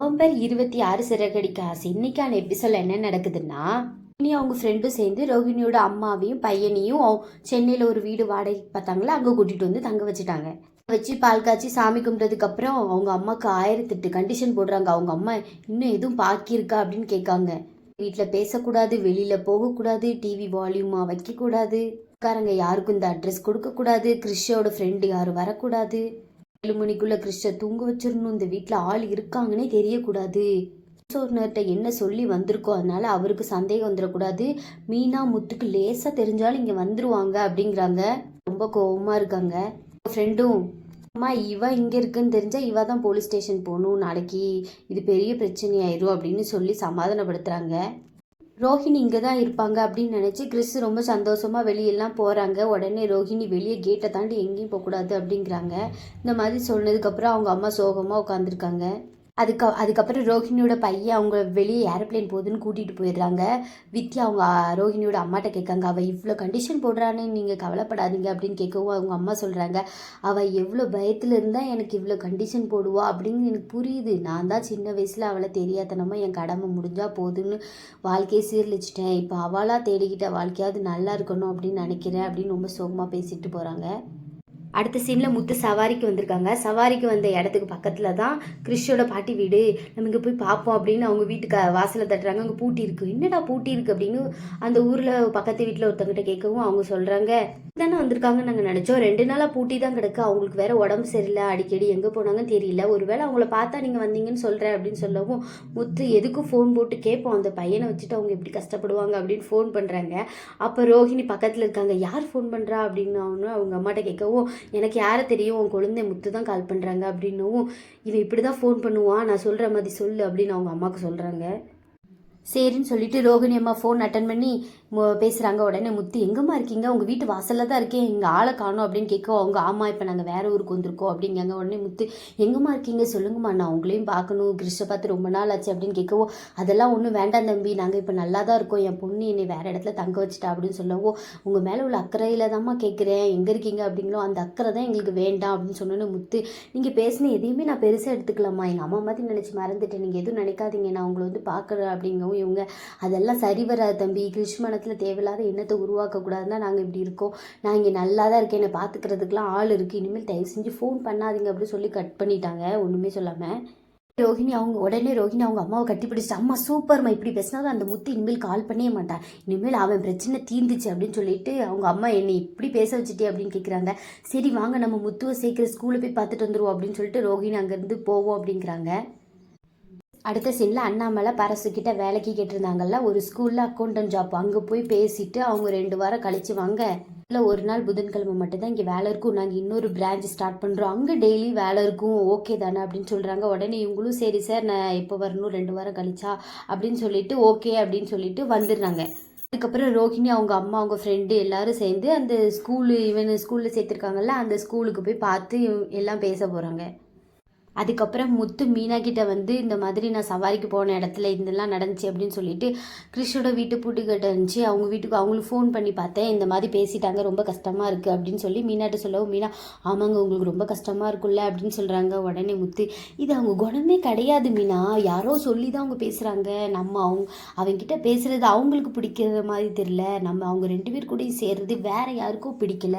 November இருபத்தி ஆறு சிறகடிக்க ஆசை. இன்னைக்கான எபிசோட்ல என்ன நடக்குதுன்னா இனி அவங்க ஃப்ரெண்டும் சேர்ந்து ரோஹிணியோட அம்மாவையும் பையனையும் சென்னையில் ஒரு வீடு வாடகைக்கு பார்த்தாங்களா அங்கே கூட்டிகிட்டு வந்து தங்க வச்சுட்டாங்க. வச்சு பால் காய்ச்சி சாமி கும்பிட்டதுக்கப்புறம் அவங்க அம்மாவுக்கு ஆயிரத்தெட்டு கண்டிஷன் போடுறாங்க. அவங்க அம்மா இன்னும் எதுவும் பாக்கியிருக்கா அப்படின்னு கேட்காங்க. வீட்டில் பேசக்கூடாது வெளியில் போகக்கூடாது டிவி வால்யூமாக வைக்கக்கூடாது. உட்காரங்க யாருக்கும் இந்த அட்ரஸ் கொடுக்கக்கூடாது. கிறிஷோட ஃப்ரெண்டு யாரும் வரக்கூடாது. ஏழு மணிக்குள்ள கிறிஸ்ட தூங்க வச்சிடணும் இந்த வீட்டில் ஆள் இருக்காங்கன்னே தெரியக்கூடாது. ஓனர்கிட்ட என்ன சொல்லி வந்திருக்கோ அதனால அவருக்கு சந்தேகம் வந்துடக்கூடாது மீனா முத்துக்கு லேசாக தெரிஞ்சாலும் இங்கே வந்துருவாங்க அப்படிங்கிறாங்க. ரொம்ப கோவமா இருக்காங்க. ஃப்ரெண்டும் அம்மா இவ இங்கே இருக்குன்னு தெரிஞ்சா இவ தான் போலீஸ் ஸ்டேஷன் போகணும். நாளைக்கு இது பெரிய பிரச்சனையாயிரும் அப்படின்னு சொல்லி சமாதானப்படுத்துகிறாங்க ரோஹிணி இங்கே தான் இருப்பாங்க அப்படின்னு நினச்சி கிறிஸ் ரொம்ப சந்தோஷமாக வெளியெல்லாம் போகிறாங்க உடனே ரோஹிணி வெளியே கேட்டை தாண்டி எங்கேயும் போகக்கூடாது அப்படிங்கிறாங்க. இந்த மாதிரி சொன்னதுக்கப்புறம் அவங்க அம்மா சோகமாக உட்காந்துருக்காங்க அதுக்கு அதுக்கப்புறம் ரோஹிணியோட பையன் அவங்க வெளியே ஏரோப்ளேன் போகுதுன்னு கூட்டிகிட்டு போயிடுறாங்க. வித்யா அவங்க ரோஹிணியோட அம்மாட்ட கேட்காங்க அவள் இவ்வளோ கண்டிஷன் போடுறான்னு நீங்கள் கவலைப்படாதீங்க அப்படின்னு கேட்கவும் அவங்க அம்மா சொல்கிறாங்க அவள் எவ்வளோ பயத்தில் இருந்தால் எனக்கு இவ்வளோ கண்டிஷன் போடுவா அப்படின்னு எனக்கு புரியுது. நான் தான் சின்ன வயசில் அவளை தெரியாதனமாக என் கடமை முடிஞ்சால் போதுன்னு வாழ்க்கையை சீரழிச்சிட்டேன். இப்போ அவளாக தேடிக்கிட்ட வாழ்க்கையாவது நல்லா இருக்கணும் அப்படின்னு நினைக்கிறேன் அப்படின்னு ரொம்ப சோகமாக பேசிட்டு போகிறாங்க அடுத்த சீனில் முத்து சவாரிக்கு வந்திருக்காங்க. சவாரிக்கு வந்த இடத்துக்கு பக்கத்தில் தான் கிறிஷோட பாட்டி வீடு. நம்ம இங்கே போய் பார்ப்போம் அப்படின்னு அவங்க வீட்டுக்கு வாசலை தட்டுறாங்க. அங்கே பூட்டி இருக்கு. என்னடா பூட்டி இருக்குது அப்படின்னு அந்த ஊரில் பக்கத்து வீட்டில் ஒருத்தங்கிட்ட கேட்கவும் அவங்க சொல்கிறாங்க தானே வந்திருக்காங்க நாங்கள் நினச்சோம். ரெண்டு நாளாக பூட்டி தான் கிடக்கு. அவங்களுக்கு வேற உடம்பு சரியில்லை. அடிக்கடி எங்கே போனாங்கன்னு தெரியல. ஒருவேளை அவங்கள பார்த்தா நீங்கள் வந்தீங்கன்னு சொல்கிறேன் அப்படின்னு சொல்லவும் முத்து எதுக்கும் ஃபோன் போட்டு கேட்போம்? அந்த பையனை வச்சுட்டு அவங்க எப்படி கஷ்டப்படுவாங்க? அப்படின்னு ஃபோன் பண்ணுறாங்க அப்போ ரோஹிணி பக்கத்தில் இருக்காங்க. யார் ஃபோன் பண்ணுறா அப்படின்னு அவங்க அம்மாட்ட கேட்கவும் எனக்கு யாரை தெரியும்? உன் குழந்தை முத்து தான் கால் பண்ணுறாங்க அப்படின்னவும் இவன் இப்படி தான் ஃபோன் பண்ணுவான். நான் சொல்கிற மாதிரி சொல்லு அப்படின்னு அவங்க அம்மாவுக்கு சொல்கிறாங்க சரின்னு சொல்லிட்டு ரோகிணி அம்மா ஃபோன் அட்டன் பண்ணி மு- உடனே முத்து எங்கம்மா இருக்கீங்க? உங்கள் வீட்டு வாசலில் தான் இருக்கேன். எங்கள் ஆளை காணோம். அப்படின்னு கேட்க அவங்க ஆமா இப்போ நாங்கள் வேறு ஊருக்கு வந்திருக்கோம். அப்படிங்காங்க. உடனே முத்து எங்கம்மா இருக்கீங்க? சொல்லுங்கம்மா. நான் உங்களையும் பார்க்கணும். கிறிஸ்ட பார்த்து ரொம்ப நாள் ஆச்சு. அப்படின்னு கேட்கவோ அதெல்லாம் ஒன்றும் வேண்டாம் தம்பி. நாங்கள் இப்போ நல்லா தான் இருக்கோம். என் பொண்ணு என்னை வேறு இடத்துல தங்க வச்சுட்டா. அப்படின்னு சொல்லவோ உங்கள் மேலே உள்ள அக்கறையில் தாம்மா கேட்குறேன். எங்கே இருக்கீங்க? அப்படிங்களோ அந்த அக்கறை தான் எங்களுக்கு வேண்டாம். அப்படின்னு சொன்னோன்னு முத்து நீங்கள் பேசின எதையுமே நான் பெருசாக எடுத்துக்கலாமா எங்கள் அம்மா மாதிரி நினச்சி மறந்துட்டேன். நீங்கள் எதுவும் நினைக்காதீங்க. நான் உங்களை வந்து பார்க்குறேன். அப்படிங்கவும் இவங்க. அதெல்லாம் சரி வராது தம்பி. கிருஷ்மனத்தில் தேவையில்லாத எண்ணத்தை உருவாக்கக்கூடாதுன்னா நாங்கள் இப்படி இருக்கோம். நான் இங்கே நல்லா தான் இருக்கேன். என்னை பார்த்துக்கிறதுக்குலாம் ஆள் இருக்குது இனிமேல் தயவு செஞ்சு ஃபோன் பண்ணாதீங்க அப்படின்னு சொல்லி கட் பண்ணிட்டாங்க. ஒன்றுமே சொல்லாமல் ரோஹிணி அவங்க உடனே ரோஹிணி அவங்க அம்மாவை கட்டி பிடிச்சிட்டு அம்மா சூப்பர்மா இப்படி பேசினாதான் அந்த முத்து இனிமேல் கால் பண்ணவே மாட்டான். இனிமேல் அவன் பிரச்சனை தீர்ந்துச்சு அப்படின்னு சொல்லிட்டு அவங்க அம்மா என்னை இப்படி பேச வச்சுட்டே அப்படின்னு கேட்குறாங்க சரி வாங்க நம்ம முத்துவை சேர்க்குற ஸ்கூலில் போய் பார்த்துட்டு வந்துடுவோம் அப்படின்னு சொல்லிட்டு ரோஹிணி அங்கேருந்து போவோம் அப்படிங்கிறாங்க. அடுத்த சீனில் அண்ணாமலை பரசுக்கிட்ட வேலைக்கு கேட்டிருந்தாங்கல்ல ஒரு ஸ்கூலில் அக்கௌண்டன்ட் ஜாப் அங்கே போய் பேசிட்டு அவங்க ரெண்டு வாரம் கழிச்சு வாங்க. இல்லை ஒரு நாள் புதன்கிழமை மட்டும்தான் இங்கே வேலை இருக்கும் நாங்கள் இன்னொரு பிரான்ச் ஸ்டார்ட் பண்ணுறோம் அங்கே டெய்லி வேலை இருக்கும் ஓகே தானே அப்படின்னு சொல்கிறாங்க உடனே இவங்களும் சரி சார் நான் எப்போ வரணும்? ரெண்டு வாரம் கழிச்சா? அப்படின்னு சொல்லிட்டு ஓகே அப்படின்னு சொல்லிட்டு வந்துடுறாங்க. அதுக்கப்புறம் ரோஹிணி அவங்க அம்மா அவங்க ஃப்ரெண்டு எல்லாரும் சேர்ந்து அந்த ஸ்கூலு இவன் ஸ்கூலில் சேர்த்துருக்காங்கல்ல அந்த ஸ்கூலுக்கு போய் பார்த்து எல்லாம் பேச போகிறாங்க அதுக்கப்புறம் முத்து மீனா கிட்ட வந்து இந்த மாதிரி நான் சவாரிக்கு போன இடத்துல இதெல்லாம் நடந்துச்சு அப்படின்னு சொல்லிட்டு கிறிஷோட வீட்டு பூட்டுக்கிட்ட இருந்துச்சு. அவங்க வீட்டுக்கு அவங்களுக்கு ஃபோன் பண்ணி பார்த்தேன். இந்த மாதிரி பேசிட்டாங்க ரொம்ப கஷ்டமாக இருக்குது அப்படின்னு சொல்லி மீனாட்ட சொல்லவும் மீனா ஆமாங்க உங்களுக்கு ரொம்ப கஷ்டமாக இருக்குல்ல அப்படின்னு சொல்கிறாங்க உடனே முத்து. இது அவங்க குணமே கிடையாது மீனா. யாரோ சொல்லி தான் அவங்க பேசுகிறாங்க நம்ம அவங்க அவங்கக்கிட்ட பேசுகிறது அவங்களுக்கு பிடிக்கிற மாதிரி தெரியல. நம்ம அவங்க ரெண்டு பேர் கூடயும் சேர்றது வேறு யாருக்கும் பிடிக்கல.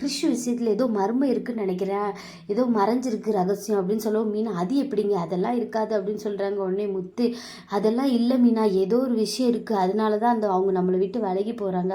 கிறிஷ் விஷயத்தில் ஏதோ மர்மம் இருக்குன்னு நினைக்கிறேன். ஏதோ மறைஞ்சிருக்கு ரகசியம் அப்படின்னு சொல்லவும் மீனா அது எப்படிங்க? அதெல்லாம் இருக்காது அப்படின்னு சொல்கிறாங்க உடனே முத்து. அதெல்லாம் இல்லை மீனா ஏதோ ஒரு விஷயம் இருக்குது அதனால தான் அந்த அவங்க நம்மளை விட்டு விலகி போகிறாங்க